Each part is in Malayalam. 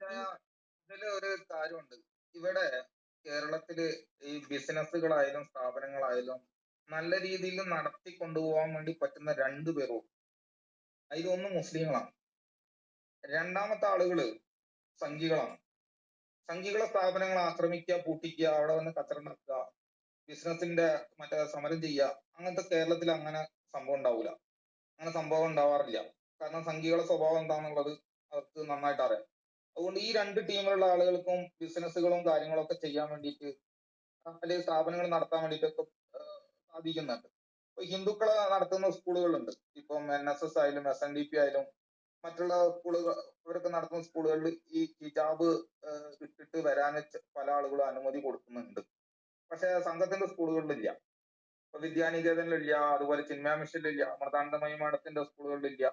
ഇതിൽ ഒരു കാര്യമുണ്ട്. ഇവിടെ കേരളത്തിൽ ഈ ബിസിനസ്സുകളായാലും സ്ഥാപനങ്ങളായാലും നല്ല രീതിയിൽ നടത്തി കൊണ്ടുപോകാൻ വേണ്ടി പറ്റുന്ന രണ്ടു പേരും അതിലൊന്ന് മുസ്ലിങ്ങളാണ്. രണ്ടാമത്തെ ആളുകൾ സംഘികളാണ്. സംഘികളെ സ്ഥാപനങ്ങൾ ആക്രമിക്കുക പൂട്ടിക്കുക അവിടെ വന്ന് കച്ചറുണ്ടാക്കുക ബിസിനസിന്റെ മറ്റേ സമരം ചെയ്യുക അങ്ങനത്തെ കേരളത്തിൽ അങ്ങനെ സംഭവം ഉണ്ടാവില്ല അങ്ങനെ സംഭവം ഉണ്ടാവാറില്ല. കാരണം സംഘികളുടെ സ്വഭാവം എന്താണെന്നുള്ളത് അവർക്ക് നന്നായിട്ട് അറിയാം. അതുകൊണ്ട് ഈ രണ്ട് ടീമിലുള്ള ആളുകൾക്കും ബിസിനസ്സുകളും കാര്യങ്ങളും ഒക്കെ ചെയ്യാൻ വേണ്ടിയിട്ട് അല്ലെങ്കിൽ സ്ഥാപനങ്ങൾ നടത്താൻ വേണ്ടിയിട്ടൊക്കെ സാധിക്കുന്നുണ്ട്. ഇപ്പൊ ഹിന്ദുക്കളെ നടത്തുന്ന സ്കൂളുകളുണ്ട്. ഇപ്പം എൻ എസ് എസ് ആയാലും എസ് എൻ ഡി പി ആയാലും മറ്റുള്ള സ്കൂളുകൾ ഇവരൊക്കെ നടത്തുന്ന സ്കൂളുകളിൽ ഈ ഹിജാബ് ഇട്ടിട്ട് വരാൻ പല ആളുകളും അനുമതി കൊടുക്കുന്നുണ്ട്. പക്ഷെ സംഘത്തിന്റെ സ്കൂളുകളിലില്ല. ഇപ്പൊ വിദ്യാനികേതനിലില്ല അതുപോലെ ചിന്മയ മിഷനിലില്ല അമൃതാനന്ദമയി മാഡത്തിന്റെ സ്കൂളുകളിലില്ല.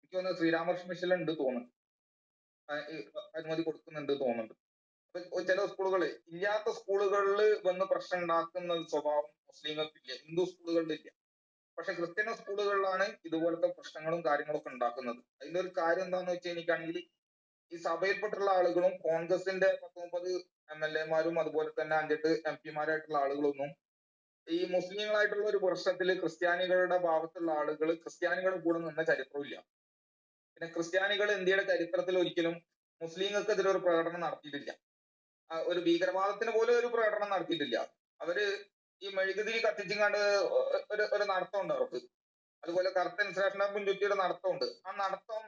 എനിക്ക് തോന്നുന്നു ശ്രീരാമകൃഷ്ണ മിഷനിലുണ്ട് തോന്നുന്നു. അനുമതി കൊടുക്കുന്നുണ്ട് തോന്നുന്നുണ്ട്. അപ്പൊ ചില സ്കൂളുകൾ ഇല്ലാത്ത സ്കൂളുകളിൽ വന്ന് പ്രശ്നം ഉണ്ടാക്കുന്ന സ്വഭാവം മുസ്ലിങ്ങൾക്ക് ഇല്ല ഹിന്ദു സ്കൂളുകളിലില്ല പക്ഷെ ക്രിസ്ത്യൻ സ്കൂളുകളിലാണ് ഇതുപോലത്തെ പ്രശ്നങ്ങളും കാര്യങ്ങളൊക്കെ ഉണ്ടാക്കുന്നത്. അതിന്റെ ഒരു കാര്യം എന്താന്ന് വെച്ച് കഴിഞ്ഞിട്ടാണെങ്കിൽ ഈ സഭയിൽപ്പെട്ടുള്ള ആളുകളും കോൺഗ്രസിന്റെ പത്ത് മുപ്പത് എം എൽ എമാരും അതുപോലെ തന്നെ അഞ്ചെട്ട് എം പിമാരായിട്ടുള്ള ആളുകളൊന്നും ഈ മുസ്ലിങ്ങളായിട്ടുള്ള ഒരു പ്രശ്നത്തിൽ ക്രിസ്ത്യാനികളുടെ ഭാഗത്തുള്ള ആളുകൾ ക്രിസ്ത്യാനികളുടെ കൂടെ നിന്ന ചരിത്രമില്ല പിന്നെ ക്രിസ്ത്യാനികൾ ഇന്ത്യയുടെ ചരിത്രത്തിൽ ഒരിക്കലും മുസ്ലിങ്ങൾക്കെതിരെ ഒരു പ്രകടനം നടത്തിയിട്ടില്ല. ഒരു ഭീകരവാദത്തിന് പോലും ഒരു പ്രകടനം നടത്തിയിട്ടില്ല. അവർ ഈ മെഴുകുതിരി കത്തിച്ചിങ്ങാണ്ട് ഒരു ഒരു നടത്തമുണ്ട് അവർക്ക്. അതുപോലെ കറുത്ത ഇൻസ്ട്രക്ഷനെ മുൻചുറ്റിയുടെ നടത്തമുണ്ട്. ആ നടത്തം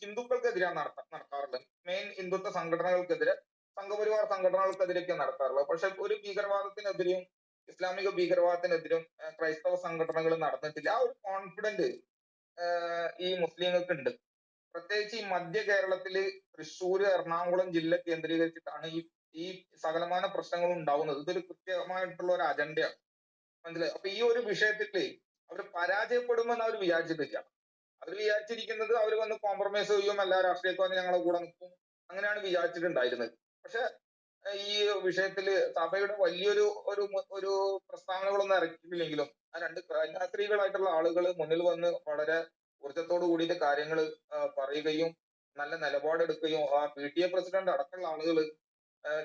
ഹിന്ദുക്കൾക്കെതിരെയാണ് നടത്ത നടത്താറുള്ളത്. മെയിൻ ഹിന്ദുത്വ സംഘടനകൾക്കെതിരെ സംഘപരിവാർ സംഘടനകൾക്കെതിരെയൊക്കെ നടത്താറുള്ളത്. പക്ഷെ ഒരു ഭീകരവാദത്തിനെതിരെയും ഇസ്ലാമിക ഭീകരവാദത്തിനെതിരും ക്രൈസ്തവ സംഘടനകൾ നടന്നിട്ടില്ല. ആ ഒരു കോൺഫിഡന്റ് ഈ മുസ്ലിങ്ങൾക്ക് ഉണ്ട് പ്രത്യേകിച്ച് ഈ മധ്യ കേരളത്തിൽ തൃശ്ശൂർ എറണാകുളം ജില്ല കേന്ദ്രീകരിച്ചിട്ടാണ് ഈ ഈ സകലമാന പ്രശ്നങ്ങൾ ഉണ്ടാവുന്നത്. ഇതൊരു കൃത്യമായിട്ടുള്ള ഒരു അജണ്ടയാണ്. മനസ്സിലായി? അപ്പൊ ഈ ഒരു വിഷയത്തിൽ അവർ പരാജയപ്പെടുമെന്ന് അവർ വിചാരിച്ചിട്ടില്ല. അവർ വിചാരിച്ചിരിക്കുന്നത് അവർ വന്ന് കോംപ്രമൈസ് ചെയ്യും എല്ലാ രാഷ്ട്രീയക്കാരും ഞങ്ങളെ കൂടെ നിൽക്കും. അങ്ങനെയാണ് വിചാരിച്ചിട്ടുണ്ടായിരുന്നത്. പക്ഷെ ഈ വിഷയത്തിൽ സഭയുടെ വലിയൊരു ഒരു ഒരു പ്രസ്താവനകളൊന്നും ഇറക്കിയിട്ടില്ലെങ്കിലും ആ രണ്ട് കന്യാസ്ത്രീകളായിട്ടുള്ള ആളുകൾ മുന്നിൽ വന്ന് വളരെ ഊർജത്തോടു കൂടിയിട്ട് കാര്യങ്ങൾ പറയുകയും നല്ല നിലപാടെടുക്കുകയും ആ പി ടി എ പ്രസിഡന്റ് അടക്കമുള്ള ആളുകൾ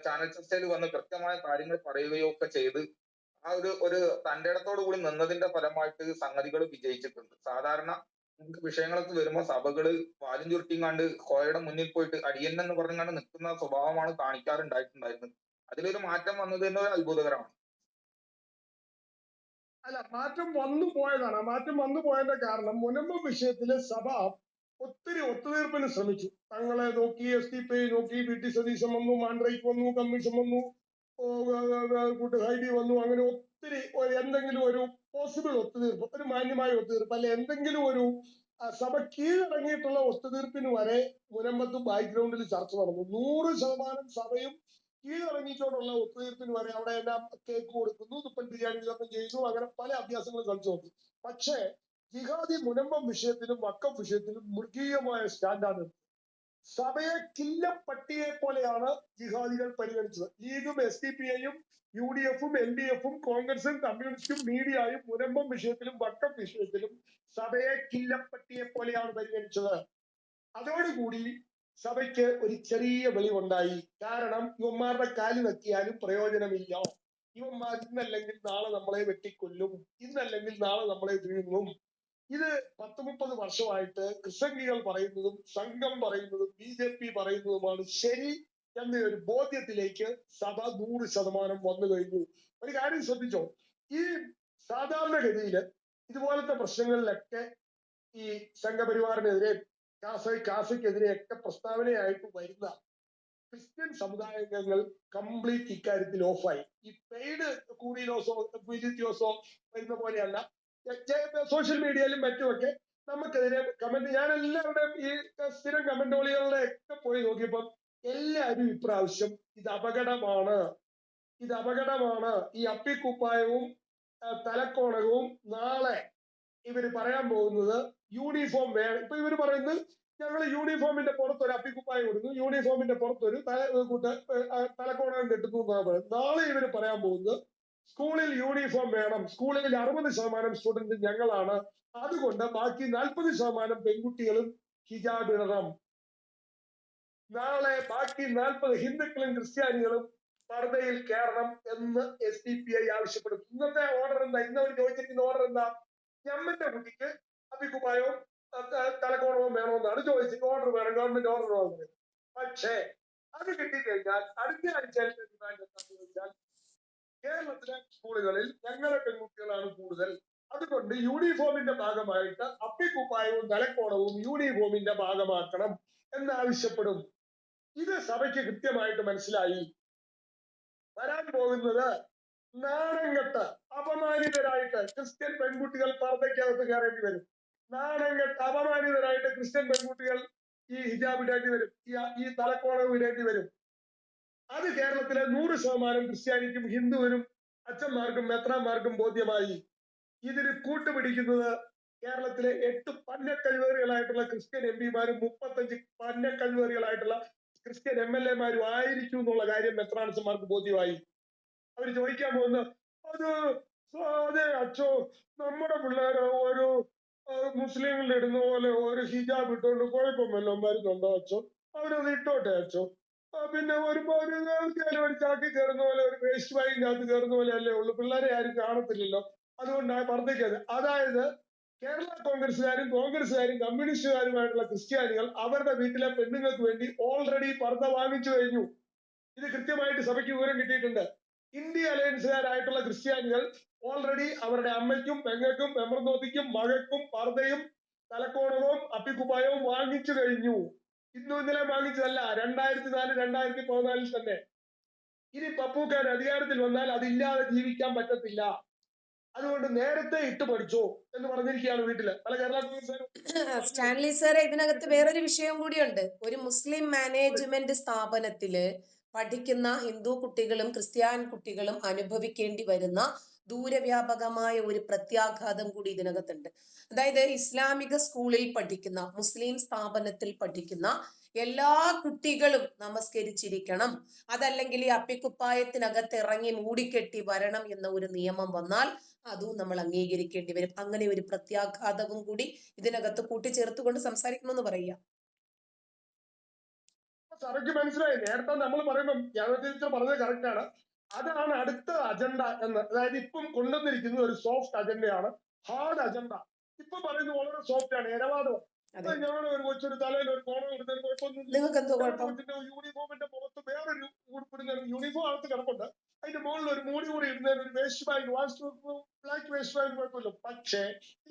ചാനൽ ചർച്ചയിൽ വന്ന് കൃത്യമായ കാര്യങ്ങൾ പറയുകയോ ഒക്കെ ചെയ്ത് ആ ഒരു ഒരു തന്റെ ഇടത്തോടു കൂടി നിന്നതിന്റെ ഫലമായിട്ട് സംഗതികൾ വിജയിച്ചിട്ടുണ്ട്. സാധാരണ വിഷയങ്ങളൊക്കെ വരുമ്പോൾ സഭകൾ വാലും ചുരുട്ടിങ്ങാണ്ട് കോയയുടെ മുന്നിൽ പോയിട്ട് അടിയൻ എന്ന് പറഞ്ഞുകൊണ്ട് നിൽക്കുന്ന സ്വഭാവമാണ് കാണിക്കാറുണ്ടായിട്ടുണ്ടായിരുന്നത്. അതിലൊരു മാറ്റം വന്നത് തന്നെ ഒരു അത്ഭുതകരമാണ്. അല്ല മാറ്റം വന്നു പോയതാണ്. മാറ്റം വന്നു പോയതിന്റെ കാരണം മുനമ്പ് വിഷയത്തിൽ സഭ ഒത്തിരി ഒത്തുതീർപ്പിന് ശ്രമിച്ചു. തങ്ങളെ നോക്കി എസ് ടി പി നോക്കി വി ടി സതീശൻ വന്നു മാൻഡ്രൈക്ക് വന്നു കമ്മീഷൻ വന്നു കൂട്ട് ഹൈഡി വന്നു അങ്ങനെ ഒത്തിരി എന്തെങ്കിലും ഒരു പോസിബിൾ ഒത്തുതീർപ്പ് ഒരു മാന്യമായ ഒത്തുതീർപ്പ് അല്ലെ എന്തെങ്കിലും ഒരു സഭ കീഴടങ്ങിയിട്ടുള്ള ഒത്തുതീർപ്പിന് വരെ മുനമ്പത്തും ബാക്ക്ഗ്രൗണ്ടിൽ ചർച്ച നടന്നു. നൂറ് ശതമാനം സഭയും കീഴടങ്ങിക്കൊണ്ടുള്ള ഒത്തുതീർപ്പിന് വരെ അവിടെ എല്ലാം കേക്ക് കൊടുക്കുന്നു തുപ്പൻ ബിരിയാണി വിതരണം ചെയ്യുന്നു അങ്ങനെ പല അഭ്യാസങ്ങളും കളിച്ചു നോക്കി പക്ഷേ ജിഹാദി മുനമ്പം വിഷയത്തിലും വക്കം വിഷയത്തിലും മൃഗീയമായ സ്റ്റാൻഡാണ്. സഭയെ കില്ലപ്പട്ടിയെ പോലെയാണ് ജിഹാദികൾ പരിഗണിച്ചത്. ലീഗും എസ് ഡി പി ഐയും യു ഡി എഫും എൽ ഡി എഫും കോൺഗ്രസും കമ്മ്യൂണിസ്റ്റും മീഡിയയും മുനമ്പം വിഷയത്തിലും വക്കം വിഷയത്തിലും സഭയെ കില്ലപ്പട്ടിയെ പോലെയാണ് പരിഗണിച്ചത്. അതോടുകൂടി സഭയ്ക്ക് ഒരു ചെറിയ വെളിവുണ്ടായി. കാരണം യുവന്മാരുടെ കാൽ വെക്കിയാലും പ്രയോജനമില്ല. ഇവന്മാർ ഇന്നല്ലെങ്കിൽ നാളെ നമ്മളെ വെട്ടിക്കൊല്ലും. ഇന്നല്ലെങ്കിൽ നാളെ നമ്മളെ വീഴും ഇത് പത്ത് മുപ്പത് വർഷമായിട്ട് ക്രിസംഗികൾ പറയുന്നതും സംഘം പറയുന്നതും ബി ജെ പി പറയുന്നതുമാണ് ശരി എന്ന ഒരു ബോധ്യത്തിലേക്ക് സഭ നൂറ് ശതമാനം വന്നു കഴിഞ്ഞു. ഒരു കാര്യം ശ്രദ്ധിച്ചോ? ഈ സാധാരണഗതിയിൽ ഇതുപോലത്തെ പ്രശ്നങ്ങളിലൊക്കെ ഈ സംഘപരിവാറിനെതിരെ കാസ കാസയ്ക്കെതിരെയൊക്കെ പ്രസ്താവനയായിട്ട് വരുന്ന ക്രിസ്ത്യൻ സമുദായാംഗങ്ങൾ കംപ്ലീറ്റ് ഇക്കാര്യത്തിൽ ഓഫായി ഈ പെയ്ഡ് കൂടിയിലോസോ വിജിത്യോസോ വരുന്ന പോലെയല്ല. സോഷ്യൽ മീഡിയയിലും മറ്റുമൊക്കെ നമുക്കെതിരെ കമന്റ് ഞാൻ എല്ലാവരുടെയും ഈ സ്ഥിരം കമന്റോളികളുടെ ഒക്കെ പോയി നോക്കിയപ്പോൾ എല്ലാവരും ഇപ്രാവശ്യം ഇത് അപകടമാണ്. ഇത് അപകടമാണ്. ഈ അപ്പിക്കുപ്പായവും തലക്കോണകവും നാളെ ഇവർ പറയാൻ പോകുന്നത് യൂണിഫോം വേണം ഇപ്പൊ ഇവർ പറയുന്നത് ഞങ്ങൾ യൂണിഫോമിന്റെ പുറത്തൊരു അപ്പിക്കുപ്പായ കൊടുക്കുന്നു. യൂണിഫോമിന്റെ പുറത്തൊരു തല കൂട്ട തലക്കോണകം കെട്ടുന്നു നാളെ ഇവർ പറയാൻ പോകുന്നത് സ്കൂളിൽ യൂണിഫോം വേണം. സ്കൂളിൽ അറുപത് ശതമാനം സ്റ്റുഡന്റ് ഞങ്ങളാണ്. അതുകൊണ്ട് ബാക്കി നാൽപ്പത് ശതമാനം പെൺകുട്ടികളും ഹിജാബ് ഇടണം. നാളെ ബാക്കി നാൽപ്പത് ഹിന്ദുക്കളും ക്രിസ്ത്യാനികളും പർദ്ദയിൽ കയറണം എന്ന് എസ് ഡി പി ഐ ആവശ്യപ്പെടും ഇന്നത്തെ ഓർഡർ എന്താ? ഇന്ന് അവർ ചോദിച്ചിരിക്കുന്ന ഓർഡർ എന്താ? ഞമ്മന്റെ കുട്ടിക്ക് അഭികുപായവും തലക്കോണവും വേണമെന്നാണ് ചോദിച്ചത് ഓർഡർ വേണം ഗവൺമെന്റ് ഓർഡർ വേണം. പക്ഷേ അത് കിട്ടിക്കഴിഞ്ഞാൽ അടുത്ത ആഴ്ച ഡിമാൻഡ് എന്താണെന്ന് ചോദിച്ചാൽ കേരളത്തിലെ സ്കൂളുകളിൽ ഞങ്ങളെ പെൺകുട്ടികളാണ് കൂടുതൽ. അതുകൊണ്ട് യൂണിഫോമിന്റെ ഭാഗമായിട്ട് അപ്പിക്കുപ്പായവും തലക്കോണവും യൂണിഫോമിന്റെ ഭാഗമാക്കണം എന്നാവശ്യപ്പെടും. ഇത് സഭയ്ക്ക് കൃത്യമായിട്ട് മനസ്സിലായി. വരാൻ പോകുന്നത് നാണംകെട്ട് അപമാനിതരായിട്ട് ക്രിസ്ത്യൻ പെൺകുട്ടികൾ പർദ്ദയ്ക്കകത്ത് കയറേണ്ടി വരും. നാണംകെട്ട് അപമാനിതരായിട്ട് ക്രിസ്ത്യൻ പെൺകുട്ടികൾ ഈ ഹിജാബ് ഇടേണ്ടി വരും. ഈ തലക്കോണം ഇടേണ്ടി വരും. അത് കേരളത്തിലെ നൂറ് ശതമാനം ക്രിസ്ത്യാനിക്കും ഹിന്ദുവിനും അച്ഛന്മാർക്കും മെത്രാന്മാർക്കും ബോധ്യമായി. ഇതിന് കൂട്ടുപിടിക്കുന്നത് കേരളത്തിലെ എട്ട് പന്നക്കഴിവേറികളായിട്ടുള്ള ക്രിസ്ത്യൻ എം പിമാരും മുപ്പത്തഞ്ച് പന്നക്കഴിവേറികളായിട്ടുള്ള ക്രിസ്ത്യൻ എം എൽ എമാരും ആയിരിക്കും എന്നുള്ള കാര്യം മെത്രാൻസന്മാർക്ക് ബോധ്യമായി. അവർ ചോദിക്കാൻ പോകുന്ന അത് അതെ അച്ഛോ നമ്മുടെ പിള്ളേര് ഒരു മുസ്ലിങ്ങളിൽ ഇടുന്ന പോലെ ഒരു ഹിജാബ് ഇട്ടുകൊണ്ട് കുഴപ്പം വല്ലതും വരുന്നുണ്ടോ അച്ഛോ? അവരത് ഇട്ടോട്ടെ അച്ഛോ? പിന്നെ ഒരു ആൾക്കാര് ഒരു ചാക്കി കയറുന്ന പോലെ ഒരു വേസ്റ്റ് ബാഗിന്റെ അകത്ത് കയറുന്ന പോലെ അല്ലേ ഉള്ളു. പിള്ളേരെ ആരും കാണത്തില്ലല്ലോ. അതുകൊണ്ടാണ് പറഞ്ഞേക്കത് അതായത് കേരള കോൺഗ്രസ്സുകാരും കോൺഗ്രസ്സുകാരും കമ്മ്യൂണിസ്റ്റുകാരുമായിട്ടുള്ള ക്രിസ്ത്യാനികൾ അവരുടെ വീട്ടിലെ പെണ്ണുങ്ങൾക്ക് വേണ്ടി ഓൾറെഡി പർദ്ദ വാങ്ങിച്ചു കഴിഞ്ഞു. ഇത് കൃത്യമായിട്ട് സഭയ്ക്ക് വിവരം കിട്ടിയിട്ടുണ്ട്. ഇന്ത്യ അലയൻസുകാരായിട്ടുള്ള ക്രിസ്ത്യാനികൾ ഓൾറെഡി അവരുടെ അമ്മയ്ക്കും പെങ്ങൾക്കും മെമ്പർനോത്തിക്കും മകൾക്കും പർദ്ദയും തലക്കോണവും അപ്പിക്കുപ്പായവും വാങ്ങിച്ചു കഴിഞ്ഞു. ഇന്നും ഇന്നലെ വാങ്ങിച്ചതല്ല. രണ്ടായിരത്തി നാല് രണ്ടായിരത്തി പതിനാലിൽ തന്നെ ഇനി പപ്പൂക്കാർ അധികാരത്തിൽ വന്നാൽ അതില്ലാതെ ജീവിക്കാൻ പറ്റത്തില്ല. അതുകൊണ്ട് നേരത്തെ ഇട്ട് പഠിച്ചോ എന്ന് പറഞ്ഞിരിക്കുകയാണ് വീട്ടിൽ. പല കേരള സ്റ്റാൻലി സാറെ ഇതിനകത്ത് വേറൊരു വിഷയം കൂടിയുണ്ട്. ഒരു മുസ്ലിം മാനേജ്മെന്റ് സ്ഥാപനത്തിൽ പഠിക്കുന്ന ഹിന്ദു കുട്ടികളും ക്രിസ്ത്യാൻ കുട്ടികളും അനുഭവിക്കേണ്ടി വരുന്ന ദൂരവ്യാപകമായ ഒരു പ്രത്യാഘാതം കൂടി ഇതിനകത്തുണ്ട്. അതായത് ഇസ്ലാമിക സ്കൂളിൽ പഠിക്കുന്ന മുസ്ലിം സ്ഥാപനത്തിൽ പഠിക്കുന്ന എല്ലാ കുട്ടികളും നമസ്കരിച്ചിരിക്കണം. അതല്ലെങ്കിൽ ഈ അപ്പിക്കുപ്പായത്തിനകത്ത് ഇറങ്ങി മൂടിക്കെട്ടി വരണം എന്ന ഒരു നിയമം വന്നാൽ അതും നമ്മൾ അംഗീകരിക്കേണ്ടി വരും. അങ്ങനെ ഒരു പ്രത്യാഘാതവും കൂടി ഇതിനകത്ത് കൂട്ടിച്ചേർത്തുകൊണ്ട് സംസാരിക്കണമെന്ന് പറയുക. സഭയ്ക്ക് മനസ്സിലായി. നേരത്തെ നമ്മൾ പറയുമ്പോൾ ജ്ഞാനതീർത്ഥ പറഞ്ഞത് കറക്റ്റാണ് ആണ്. അതാണ് അടുത്ത അജണ്ട എന്ന്. അതായത് ഇപ്പം കൊണ്ടുവന്നിരിക്കുന്നത് ഒരു സോഫ്റ്റ് അജണ്ടയാണ് ഹാർഡ് അജണ്ട ഇപ്പൊ പറയുന്നത് വളരെ സോഫ്റ്റ് ആണ്. ഇരവാദം ഞാൻ ഒരു കൊച്ചൊരു തലയിൽ ഒരു കോണം ഇടുന്നതിന് കുഴപ്പമൊന്നും യൂണിഫോമിന്റെ പുറത്ത് വേറൊരു ഉടുപ്പിടുന്ന യൂണിഫോം അകത്ത് കിടപ്പുണ്ട്. അതിന്റെ മുകളിൽ ഒരു മൂടി കൂടി ഇടുന്നതിന് ഒരു waste bag black waste bag കുഴപ്പമില്ല. പക്ഷേ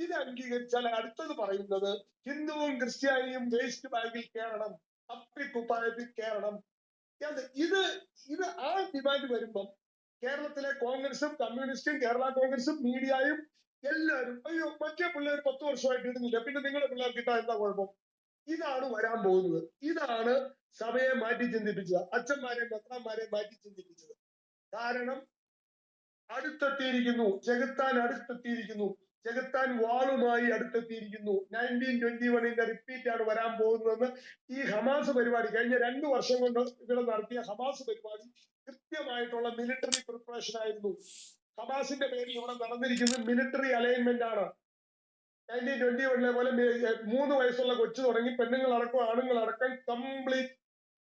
ഇത് അംഗീകരിച്ചാൽ അടുത്തത് പറയുന്നത് ഹിന്ദുവും ക്രിസ്ത്യാനിയും വേസ്റ്റ് ബാഗിൽ കയറണം കയറണം അത് ഇത് ഇത് ആ ഡിമാൻഡ് വരുമ്പം കേരളത്തിലെ കോൺഗ്രസും കമ്മ്യൂണിസ്റ്റും കേരള കോൺഗ്രസും മീഡിയയും എല്ലാവരും അയ്യോ മറ്റേ പിള്ളേർ പത്ത് വർഷമായിട്ട് ഇടുന്നില്ല പിന്നെ നിങ്ങളുടെ പിള്ളേർ കിട്ടാൻ എന്താ കുഴപ്പം? ഇതാണ് വരാൻ പോകുന്നത്. ഇതാണ് സഭയെ മാറ്റി ചിന്തിപ്പിച്ചത്. അച്ഛന്മാരെയും മെത്രാന്മാരെ മാറ്റി ചിന്തിപ്പിച്ചത്. കാരണം അടുത്തെത്തിയിരിക്കുന്നു. ചെകുത്താൻ അടുത്തെത്തിയിരിക്കുന്നു. ചെകുത്താൻ വാളുമായി അടുത്തെത്തിയിരിക്കുന്നു. നയന്റീൻ ട്വന്റി വണ്ണിന്റെ റിപ്പീറ്റ് ആണ് വരാൻ പോകുന്നതെന്ന് ഈ ഹമാസ് പരിപാടി കഴിഞ്ഞ രണ്ടു വർഷം കൊണ്ട് ഇവിടെ നടത്തിയ ഹമാസ് പരിപാടി കൃത്യമായിട്ടുള്ള മിലിറ്ററി പ്രിപ്പറേഷൻ ആയിരുന്നു. ഹമാസിന്റെ പേരിൽ ഇവിടെ നടന്നിരിക്കുന്നത് മിലിറ്ററി അലൈൻമെന്റ് ആണ്. നയന്റീൻ ട്വന്റി വണ്ണിലെ പോലെ മൂന്ന് വയസ്സുള്ള കൊച്ചു തുടങ്ങി പെണ്ണുങ്ങൾ അടക്കം കംപ്ലീറ്റ്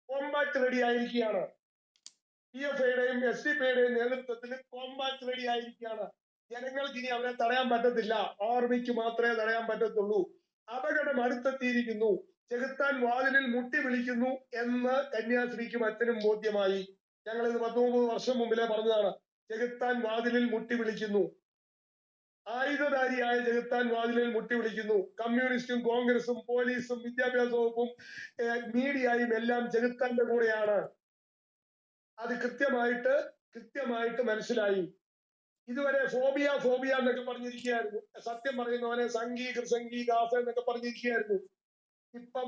കോമ്പാക്ട് റെഡി ആയിരിക്കുകയാണ്. പി എഫ് ഐയുടെയും എസ് ഡി പിയുടെയും നേതൃത്വത്തിൽ കോമ്പാക്ട് റെഡി ആയിരിക്കുകയാണ്. ജനങ്ങൾക്ക് ഇനി അവരെ തടയാൻ പറ്റത്തില്ല. ആർമിക്ക് മാത്രമേ തടയാൻ പറ്റത്തുള്ളൂ. അപകടം അടുത്തെത്തിയിരിക്കുന്നു. ചെകുത്താൻ വാതിലിൽ മുട്ടി വിളിക്കുന്നു എന്ന് കന്യാസ്ത്രീക്കും അച്ഛനും ബോധ്യമായി. ഞങ്ങൾ ഇത് പത്ത് മുപ്പത് വർഷം മുമ്പിലെ പറഞ്ഞതാണ്. ചെകുത്താൻ വാതിലിൽ മുട്ടി വിളിക്കുന്നു. ആയുധധാരിയായ ചെകുത്താൻ വാതിലിൽ മുട്ടി വിളിക്കുന്നു. കമ്മ്യൂണിസ്റ്റും കോൺഗ്രസും പോലീസും വിദ്യാഭ്യാസ വകുപ്പും മീഡിയയും എല്ലാം ചെകുത്താന്റെ കൂടെയാണ്. അത് കൃത്യമായിട്ട് കൃത്യമായിട്ട് മനസ്സിലായി. ഇതുവരെ ഫോബിയ ഫോബിയ എന്നൊക്കെ പറഞ്ഞിരിക്കുകയായിരുന്നു. സത്യം പറയുന്നവനെ സംഗി കൃസംഗി ദാസ എന്നൊക്കെ പറഞ്ഞിരിക്കുകയായിരുന്നു. ഇപ്പം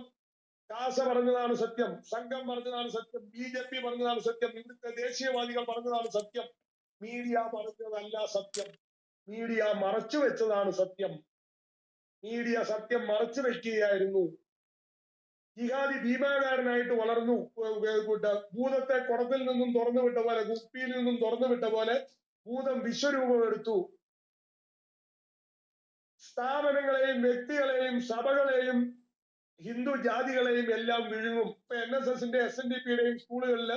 ദാസ പറഞ്ഞതാണ് സത്യം സംഘം പറഞ്ഞതാണ് സത്യം ബി ജെ പി പറഞ്ഞതാണ് സത്യം ഇവിടുത്തെ ദേശീയവാദികൾ പറഞ്ഞതാണ് സത്യം. മീഡിയ പറഞ്ഞതല്ല സത്യം. മീഡിയ മറച്ചു വെച്ചതാണ് സത്യം. മീഡിയ സത്യം മറച്ചു വെക്കുകയായിരുന്നു. ജിഹാദി ഭീമാകാരനായിട്ട് വളർന്നു. ഭൂതത്തെ കുടത്തിൽ നിന്നും തുറന്നു വിട്ട പോലെ കുപ്പിയിൽ നിന്നും തുറന്നു വിട്ട പോലെ ഭൂതം വിശ്വരൂപം എടുത്തു സ്ഥാപനങ്ങളെയും വ്യക്തികളെയും സഭകളെയും ഹിന്ദു ജാതികളെയും എല്ലാം വിഴുങ്ങും. ഇപ്പൊ എൻ എസ് എസിന്റെ എസ് എൻ ഡി പിയുടെയും സ്കൂളുകളിൽ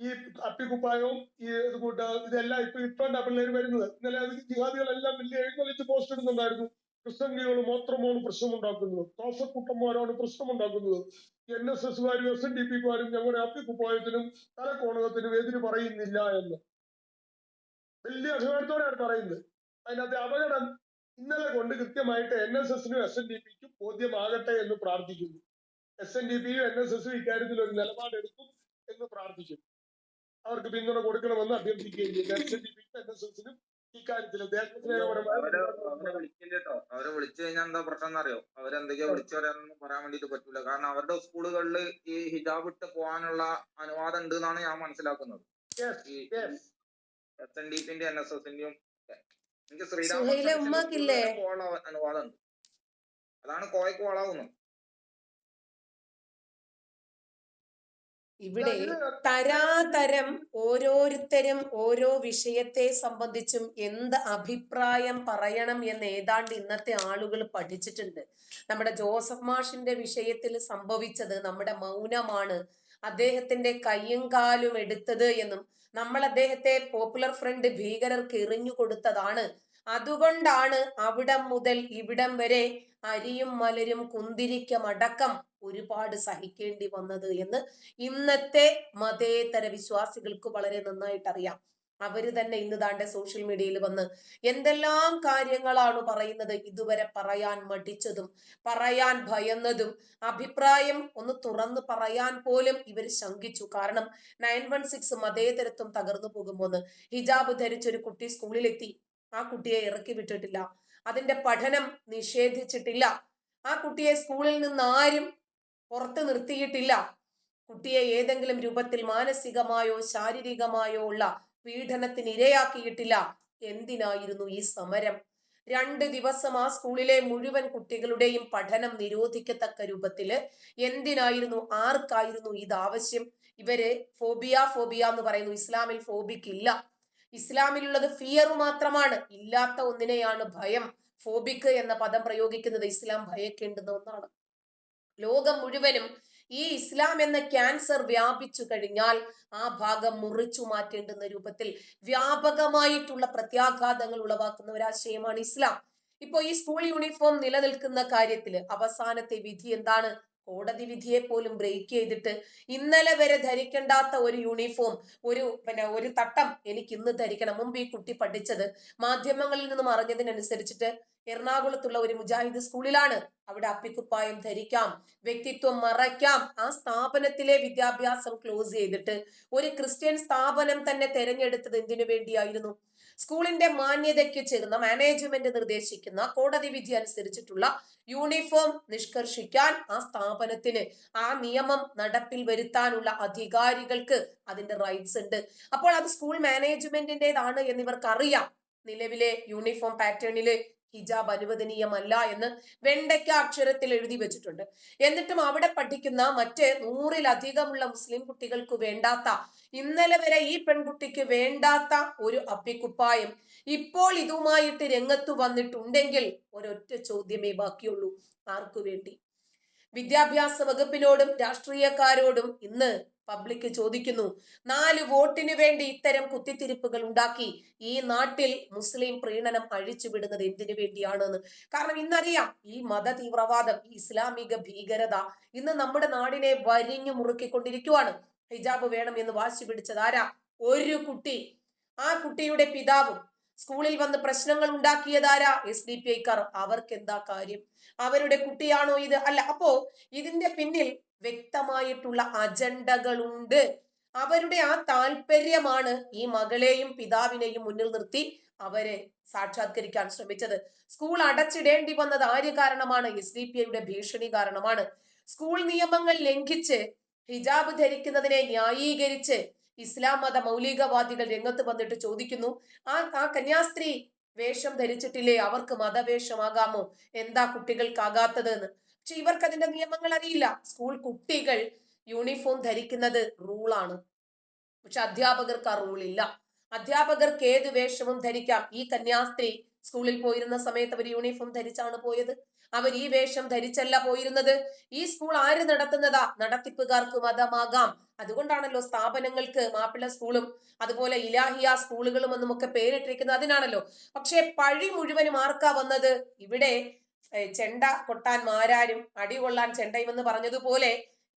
ഈ അപ്പിക്കുപ്പായവും ഈ കൂട്ട ഇതെല്ലാം ഇപ്പൊ ഇപ്പോഴാ പിള്ളേർ വരുന്നത്. ഇന്നലെ അത് ജിഹാദികളെല്ലാം വലിയ എഴുന്നള്ളിച്ച് പോസ്റ്റ് ഇടുന്നുണ്ടായിരുന്നു. ക്രിസ്ത്യൻകുട്ടികൾ മാത്രമാണ് പ്രശ്നമുണ്ടാക്കുന്നത് കാസക്കൂട്ടന്മാരാണ് പ്രശ്നമുണ്ടാക്കുന്നത് എൻ എസ് എസുകാരും എസ് എൻ ഡി പിക്കാരും ഞങ്ങളുടെ അപ്പിക്കുപ്പായത്തിനും തലക്കോണകത്തിനും എതിര് പറയുന്നില്ല എന്ന്. വലിയ അഭിമാനത്തോടെയാണ് പറയുന്നത്. അതിനകത്ത് അപകടം ഇന്നലെ കൊണ്ട് കൃത്യമായിട്ട് എൻ എസ് എസിനും എസ് എൻ ഡി പിക്കും ബോധ്യമാകട്ടെ എന്ന് പ്രാർത്ഥിക്കുന്നു. എസ് എൻ ഡി പിയും എൻ എസ് എസും ഇക്കാര്യത്തിൽ ഒരു നിലപാടെടുക്കും എന്ന് പ്രാർത്ഥിക്കുന്നു. അവർക്ക് പിന്തുണ കൊടുക്കണമെന്ന് അഭ്യർത്ഥിക്കുകയും ചെയ്തു എസ് എൻ ഡി പിക്കും എൻ എസ് എസിനും ഇക്കാര്യത്തിൽ അവരെ വിളിച്ചു കഴിഞ്ഞാൽ എന്താ പ്രശ്നം എന്നറിയോ അവരെന്തൊക്കെയാ വിളിച്ചു പറയാനൊന്നും പറയാൻ വേണ്ടിട്ട് പറ്റൂല. കാരണം അവരുടെ സ്കൂളുകളിൽ ഈ ഹിജാബ് ഇട്ട് പോകാനുള്ള അനുവാദം ഉണ്ട് എന്നാണ് ഞാൻ മനസ്സിലാക്കുന്നത്. എസ് എൻ ഡി പിന്റെ എൻ എസ് എസിന്റെയും എനിക്ക്? പോകാനുള്ള അനുവാദം അതാണ് കോയക്ക് വളാവുന്നത് ഇവിടെ തരാതരം ഓരോരുത്തരും ഓരോ വിഷയത്തെ സംബന്ധിച്ചും എന്ത് അഭിപ്രായം പറയണം എന്ന് ഏതാണ്ട് ഇന്നത്തെ ആളുകൾ പഠിച്ചിട്ടുണ്ട്. നമ്മുടെ ജോസഫ് മാഷിന്റെ വിഷയത്തിൽ സംഭവിച്ചത് നമ്മുടെ മൗനമാണ്. അദ്ദേഹത്തിന്റെ കയ്യും കാലും എടുത്തത് എന്നും നമ്മൾ അദ്ദേഹത്തെ പോപ്പുലർ ഫ്രണ്ട് ഭീകരർക്ക് എറിഞ്ഞു കൊടുത്തതാണ്. അതുകൊണ്ടാണ് അവിടം മുതൽ ഇവിടം വരെ അരിയും മലരും കുന്തിരിക്കമടക്കം ഒരുപാട് സഹിക്കേണ്ടി വന്നത് എന്ന് ഇന്നത്തെ മതേതര വിശ്വാസികൾക്ക് വളരെ നന്നായിട്ട് അറിയാം അവർ തന്നെ ഇന്ന് താണ്ടെ സോഷ്യൽ മീഡിയയിൽ വന്ന് എന്തെല്ലാം കാര്യങ്ങളാണ് പറയുന്നത് ഇതുവരെ പറയാൻ മടിച്ചതും പറയാൻ ഭയന്നതും അഭിപ്രായം ഒന്ന് തുറന്ന് പറയാൻ പോലും ഇവർ ശങ്കിച്ചു. കാരണം നയൻ വൺ സിക്സ് മതേതരത്വം തകർന്നു പോകുമ്പോന്ന് ഹിജാബ് ധരിച്ചൊരു കുട്ടി സ്കൂളിലെത്തി ആ കുട്ടിയെ ഇറക്കി വിട്ടിട്ടില്ല. അതിന്റെ പഠനം നിഷേധിച്ചിട്ടില്ല. ആ കുട്ടിയെ സ്കൂളിൽ നിന്ന് ആരും പുറത്തു നിർത്തിയിട്ടില്ല. കുട്ടിയെ ഏതെങ്കിലും രൂപത്തിൽ മാനസികമായോ ശാരീരികമായോ ഉള്ള പീഡനത്തിന് ഇരയാക്കിയിട്ടില്ല. എന്തിനായിരുന്നു ഈ സമരം? രണ്ട് ദിവസം ആ സ്കൂളിലെ മുഴുവൻ കുട്ടികളുടെയും പഠനം നിരോധിക്കത്തക്ക രൂപത്തിൽ എന്തിനായിരുന്നു? ആർക്കായിരുന്നു ഇത് ആവശ്യം? ഇവർ ഫോബിയ ഫോബിയ എന്ന് പറയുന്നു. ഇസ്ലാമിൽ ഫോബിക്ക് ഇല്ല. ഇസ്ലാമിലുള്ളത് ഫിയർ മാത്രമാണ്. ഇല്ലാത്ത ഒന്നിനെയാണ് ഭയം. ഫോബിക്ക് എന്ന പദം പ്രയോഗിക്കുന്നത് ഇസ്ലാം ഭയക്കേണ്ടുന്ന ഒന്നാണ്. ലോകം മുഴുവനും ഈ ഇസ്ലാം എന്ന ക്യാൻസർ വ്യാപിച്ചു കഴിഞ്ഞാൽ ആ ഭാഗം മുറിച്ചു മാറ്റേണ്ടുന്ന രൂപത്തിൽ വ്യാപകമായിട്ടുള്ള പ്രത്യാഘാതങ്ങൾ ഉളവാക്കുന്ന ഒരാശയമാണ് ഇസ്ലാം. ഇപ്പോ ഈ സ്കൂൾ യൂണിഫോം നിലനിൽക്കുന്ന കാര്യത്തിൽ അവസാനത്തെ വിധി എന്താണ്? കോടതി വിധിയെ പോലും ബ്രേക്ക് ചെയ്തിട്ട് ഇന്നലെ വരെ ധരിക്കേണ്ടാത്ത ഒരു യൂണിഫോം ഒരു പിന്നെ ഒരു തട്ടം എനിക്ക് ഇന്ന് ധരിക്കണം. മുമ്പ് ഈ കുട്ടി പഠിച്ചത് മാധ്യമങ്ങളിൽ നിന്നും അറിഞ്ഞതിനനുസരിച്ചിട്ട് എറണാകുളത്തുള്ള ഒരു മുജാഹിദ് സ്കൂളിലാണ്. അവിടെ അപ്പിക്കുപ്പായം ധരിക്കാം വ്യക്തിത്വം മറയ്ക്കാം. ആ സ്ഥാപനത്തിലെ വിദ്യാഭ്യാസം ക്ലോസ് ചെയ്തിട്ട് ഒരു ക്രിസ്ത്യൻ സ്ഥാപനം തന്നെ തെരഞ്ഞെടുത്തത് എന്തിനു വേണ്ടിയായിരുന്നു? സ്കൂളിന്റെ മാന്യതയ്ക്ക് ചേർന്ന മാനേജ്മെന്റ് നിർദ്ദേശിക്കുന്ന കോടതി വിധി അനുസരിച്ചിട്ടുള്ള യൂണിഫോം നിഷ്കർഷിക്കാൻ ആ സ്ഥാപനത്തിന് ആ നിയമം നടപ്പിൽ വരുത്താനുള്ള അധികാരികൾക്ക് അതിന്റെ റൈറ്റ്സ് ഉണ്ട്. അപ്പോൾ അത് സ്കൂൾ മാനേജ്മെന്റിന്റേതാണ് എന്നിവർക്ക് അറിയാം നിലവിലെ യൂണിഫോം പാറ്റേണിൽ ഹിജാബ് അനുവദനീയമല്ല എന്ന് വെണ്ടയ്ക്ക അക്ഷരത്തിൽ എഴുതി വെച്ചിട്ടുണ്ട്. എന്നിട്ടും അവിടെ പഠിക്കുന്ന മറ്റ് നൂറിലധികമുള്ള മുസ്ലിം കുട്ടികൾക്ക് വേണ്ടാത്ത ഇന്നലെ വരെ ഈ പെൺകുട്ടിക്ക് വേണ്ടാത്ത ഒരു അപ്പിക്കുപ്പായം ഇപ്പോൾ ഇതുമായിട്ട് രംഗത്തു വന്നിട്ടുണ്ടെങ്കിൽ ഒരൊറ്റ ചോദ്യമേ ബാക്കിയുള്ളൂ. ആർക്കു വേണ്ടി? വിദ്യാഭ്യാസ വകുപ്പിനോടും രാഷ്ട്രീയക്കാരോടും ഇന്ന് പബ്ലിക് ചോദിക്കുന്നു നാല് വോട്ടിനു വേണ്ടി ഇത്തരം കുത്തിത്തിരിപ്പുകൾ ഉണ്ടാക്കി ഈ നാട്ടിൽ മുസ്ലിം പ്രീണനം അഴിച്ചുവിടുന്നത് എന്തിനു വേണ്ടിയാണെന്ന് കാരണം ഇന്നറിയാം ഈ മത തീവ്രവാദം ഈ ഇസ്ലാമിക ഭീകരത ഇന്ന് നമ്മുടെ നാടിനെ വരിഞ്ഞു മുറുക്കിക്കൊണ്ടിരിക്കുവാണ്. ഹിജാബ് വേണം എന്ന് വാശി പിടിച്ചത് ആരാ? ഒരു കുട്ടി. ആ കുട്ടിയുടെ പിതാവും സ്കൂളിൽ വന്ന് പ്രശ്നങ്ങൾ ഉണ്ടാക്കിയതാരാ? എസ് ഡി പി ഐക്കാർ അവർക്ക് എന്താ കാര്യം? അവരുടെ കുട്ടിയാണോ ഇത്? അല്ല അപ്പോ ഇതിന്റെ പിന്നിൽ വ്യക്തമായിട്ടുള്ള അജണ്ടകളുണ്ട്. അവരുടെ ആ താല്പര്യമാണ് ഈ മകളെയും പിതാവിനെയും മുന്നിൽ നിർത്തി അവരെ സാക്ഷാത്കരിക്കാൻ ശ്രമിച്ചത്. സ്കൂൾ അടച്ചിടേണ്ടി വന്നത് ആര്യ കാരണമാണ്? എസ് ഡി പി ഐയുടെ ഭീഷണി കാരണമാണ്. സ്കൂൾ നിയമങ്ങൾ ലംഘിച്ച് ഹിജാബ് ധരിക്കുന്നതിനെ ന്യായീകരിച്ച് ഇസ്ലാം മത മൗലികവാദികൾ രംഗത്ത് വന്നിട്ട് ചോദിക്കുന്നു ആ ആ കന്യാസ്ത്രീ വേഷം ധരിച്ചിട്ടില്ലേ? അവർക്ക് മതവേഷമാകാമോ? എന്താ കുട്ടികൾക്കാകാത്തത് എന്ന് പക്ഷെ ഇവർക്ക് അതിന്റെ നിയമങ്ങൾ അറിയില്ല. സ്കൂൾ കുട്ടികൾ യൂണിഫോം ധരിക്കുന്നത് റൂളാണ്. പക്ഷെ അധ്യാപകർക്ക് ആ റൂളില്ല. അധ്യാപകർക്ക് ഏത് വേഷവും ധരിക്കാം. ഈ കന്യാസ്ത്രീ സ്കൂളിൽ പോയിരുന്ന സമയത്ത് അവർ യൂണിഫോം ധരിച്ചാണ് പോയത്. അവർ ഈ വേഷം ധരിച്ചല്ല പോയിരുന്നത്. ഈ സ്കൂൾ ആര് നടത്തുന്നതാ? നടത്തിപ്പുകാർക്ക് മതമാകാം. അതുകൊണ്ടാണല്ലോ സ്ഥാപനങ്ങൾക്ക് മാപ്പിള സ്കൂളും അതുപോലെ ഇലാഹിയ സ്കൂളുകളും എന്നും ഒക്കെ പേരിട്ടിരിക്കുന്നത്. അതിനാണല്ലോ. പക്ഷേ പഴി മുഴുവനും ആർക്കാ വന്നത്? ഇവിടെ ചെണ്ട കൊട്ടാൻ മാരാരും അടി കൊള്ളാൻ ചെണ്ടയും എന്ന് പറഞ്ഞതുപോലെ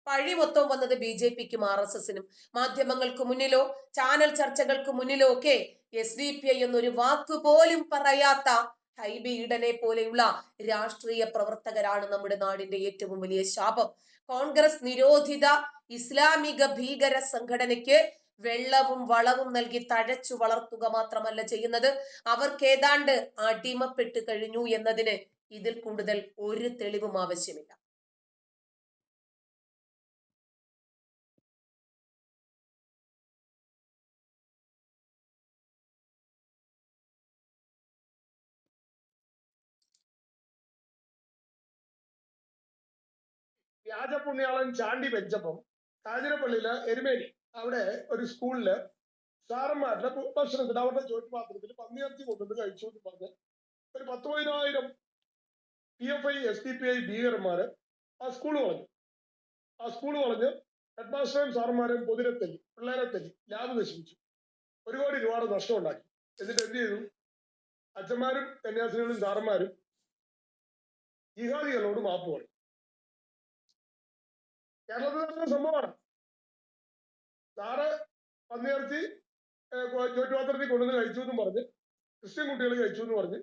പഴി മൊത്തം വന്നത് ബി ജെ പിക്കും ആർ എസ് എസിനും. മാധ്യമങ്ങൾക്ക് മുന്നിലോ ചാനൽ ചർച്ചകൾക്ക് മുന്നിലോ ഒക്കെ എസ് ഡി പി ഐ എന്നൊരു വാക്ക് പോലും പറയാത്ത ഹൈബി ഈഡനെ പോലെയുള്ള രാഷ്ട്രീയ പ്രവർത്തകരാണ് നമ്മുടെ നാടിന്റെ ഏറ്റവും വലിയ ശാപം. കോൺഗ്രസ് നിരോധിത ഇസ്ലാമിക ഭീകര സംഘടനയ്ക്ക് വെള്ളവും വളവും നൽകി തഴച്ചു വളർത്തുക മാത്രമല്ല ചെയ്യുന്നത്. അവർക്ക് ഏതാണ്ട് അടിമപ്പെട്ട് കഴിഞ്ഞു എന്നതിന് ഇതിൽ കൂടുതൽ ഒരു തെളിവും ആവശ്യമില്ല. വ്യാജ പുണ്യാളൻ ചാണ്ടി വെച്ചപ്പം കാഞ്ഞിരപ്പള്ളിയിൽ എരുമേലി അവിടെ ഒരു സ്കൂളിൽ സാറന്മാരുടെ ഭക്ഷണത്തിന് അവരുടെ ചോറ്റുപാത്രത്തിൽ പന്നിയിറച്ചി കൊണ്ടുവന്ന് കഴിച്ചു എന്ന് പറഞ്ഞ് ഒരു പത്ത് പതിനായിരം P F I S D P I ഭീകരന്മാര് ആ സ്കൂൾ വളഞ്ഞു ആ സ്കൂൾ വളഞ്ഞ് ഹെഡ് മാസ്റ്ററേയും സാറന്മാരെയും പൊതിരെ തല്ലി പിള്ളേരെ തല്ലി ലാബ് നശിപ്പിച്ചു. ഒരു കോടി രൂപയുടെ നഷ്ടം ഉണ്ടാക്കി എന്നിട്ട് എന്ത് ചെയ്തു? അച്ഛന്മാരും കന്യാസ്ത്രീകളും സാറന്മാരും ജിഹാദികളോട് മാപ്പ് പറഞ്ഞു കേരളത്തിൽ നടന്ന സംഭവമാണ്. സാറ് പന്നിയിറച്ചി ചോറ്റുപാത്രത്തിൽ കൊണ്ടുവന്ന് കഴിച്ചു എന്ന് പറഞ്ഞ് ക്രിസ്ത്യൻ കുട്ടികൾ കഴിച്ചു എന്ന് പറഞ്ഞ്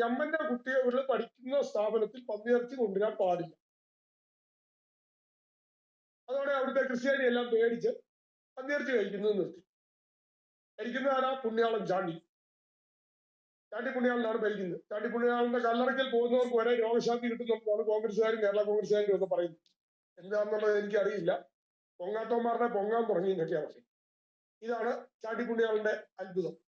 ഞമ്മന്റെ കുട്ടികൾ പഠിക്കുന്ന സ്ഥാപനത്തിൽ പന്നിയിറച്ചി കൊണ്ടുവരാൻ പാടില്ല. അതോടെ അവിടുത്തെ ക്രിസ്ത്യാനി എല്ലാം പേടിച്ച് പന്നിയിറച്ചി കഴിക്കുന്നത് നിർത്തി. ഭരിക്കുന്നതാരാ പുണ്യാളം ചാണ്ടി. ചാണ്ടി പുണ്യാളനാണ് ഭരിക്കുന്നത്. ചാണ്ടി പുണ്യാളന്റെ കല്ലറയ്ക്കൽ പോകുന്നവർക്ക് വരെ രോഗശാന്തി കിട്ടുന്നതാണ് കോൺഗ്രസ്സുകാരും കേരള കോൺഗ്രസ്സുകാരും ഒക്കെ പറയുന്നത്. എന്താണെന്നുള്ളത് എനിക്കറിയില്ല. പൊങ്ങാത്തവന്മാരുടെ പൊങ്ങാൻ തുടങ്ങി എന്നൊക്കെയാണ് ഇതാണ് ചാണ്ടിപ്പുണ്യാളിന്റെ അത്ഭുതം.